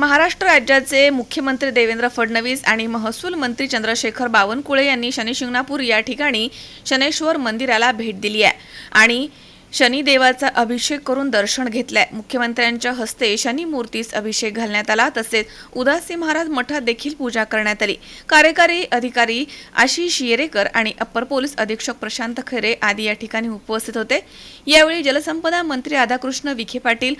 महाराष्ट्र राज्याचे मुख्यमंत्री देवेंद्र फडणवीस आणि महसूल मंत्री चंद्रशेखर बावनकुळे यांनी शनिशिंगणापूर या ठिकाणी शनेश्वर मंदिराला भेट दिली आहे. आणि शनिदेवाचा अभिषेक करून दर्शन घेतलंय. मुख्यमंत्र्यांच्या हस्ते शनी मूर्तीस अभिषेक घालण्यात आला तसेच उदासी महाराज मठात देखील पूजा करण्यात आली. कार्यकारी अधिकारी आशिष येरेकर आणि अप्पर पोलीस अधीक्षक प्रशांत खैरे आदी या ठिकाणी उपस्थित होते. यावेळी जलसंपदा मंत्री राधाकृष्ण विखे पाटील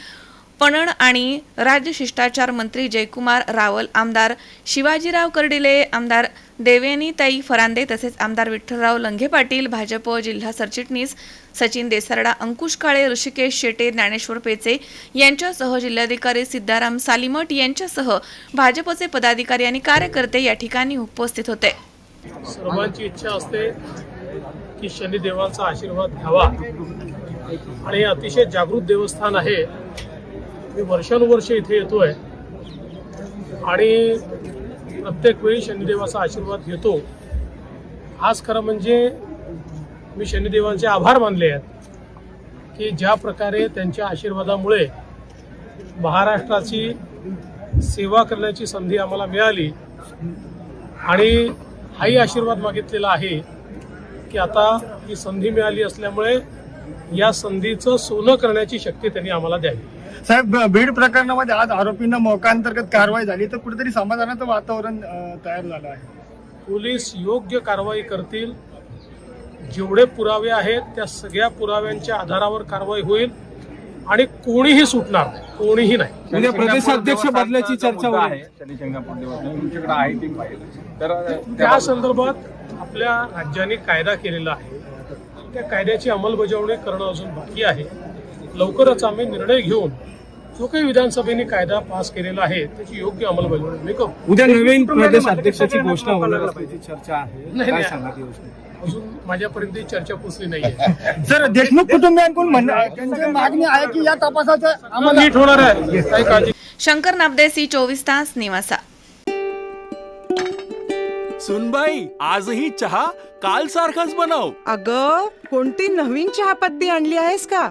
पणन आणि राज्य शिष्टाचार मंत्री जयकुमार रावल आमदार शिवाजीराव कर्डिले आमदार देवेनीताई फरांदे तसेच आमदार विठ्ठलराव लंघे पाटील भाजप जिल्हा सरचिटणीस सचिन देसारडा अंकुश काळे ऋषिकेश शेटे ज्ञानेश्वर पेचे यांच्यासह जिल्हाधिकारी सिद्धाराम सालिमठ यांच्यासह भाजपचे पदाधिकारी आणि कार्यकर्ते या ठिकाणी उपस्थित होते. सर्वांची इच्छा असते की शनिदेवांचा आशीर्वाद घ्यावा. आणि अतिशय जागृत देवस्थान आहे. मी वर्षानुवर्ष इथे येतो आहे आणि प्रत्येक वेळी शनिदेवाचा आशीर्वाद घेतो. आज खरं म्हणजे मी शनिदेवांचे आभार मानले आहेत की ज्या प्रकारे त्यांच्या आशीर्वादामुळे महाराष्ट्राची सेवा करण्याची संधी आम्हाला मिळाली. आणि हाही आशीर्वाद मागितलेला आहे की आता ही संधी मिळाली असल्यामुळे या संधीचं सोनं करण्याची शक्ती त्यांनी आम्हाला द्यावी. साहेब बीड प्रकरणामध्ये आज आरोपींना मोकांतर्गत कारवाई झाली तर कुठेतरी समाधानाचं वातावरण तयार झालं आहे. पोलीस योग्य कारवाई करतील. जेवढे पुरावे आहेत त्या सगळ्या पुराव्यांच्या आधारावर कारवाई होईल. आणि कोणीही सुटणार नाही कोणीही नाही. उद्या प्रदेशाध्यक्ष बदलायची चर्चा आहे. तुमच्याकडे तर त्या संदर्भात आपल्या राज्याने कायदा केलेला आहे. त्या कायद्याची अंमलबजावणी करणं अजून बाकी आहे. लवकरच आम्ही निर्णय घेऊन जो काही विधानसभेने कायदा पास केलेला आहे त्याची योग्य अंमलबजावणी करू. उद्या नवीन प्रदेश अध्यक्षाची घोषणा होणार असल्याची चर्चा आहे. काय. सांगा ती अजून माझ्यापर्यंत ही चर्चा पोचली नाहीये. सर देशमुख कुटुंबियांकडून त्यांची मागणी आहे की या तपासाचं आम्हाला नीट होणार आहे. काही काळजी शंकर नाबदे सी चोवीस तास निवासा. सुनबाई आजही चहा काल सारखाच बनव. अग कोणती नवीन चहापत्ती आणली आहेस का?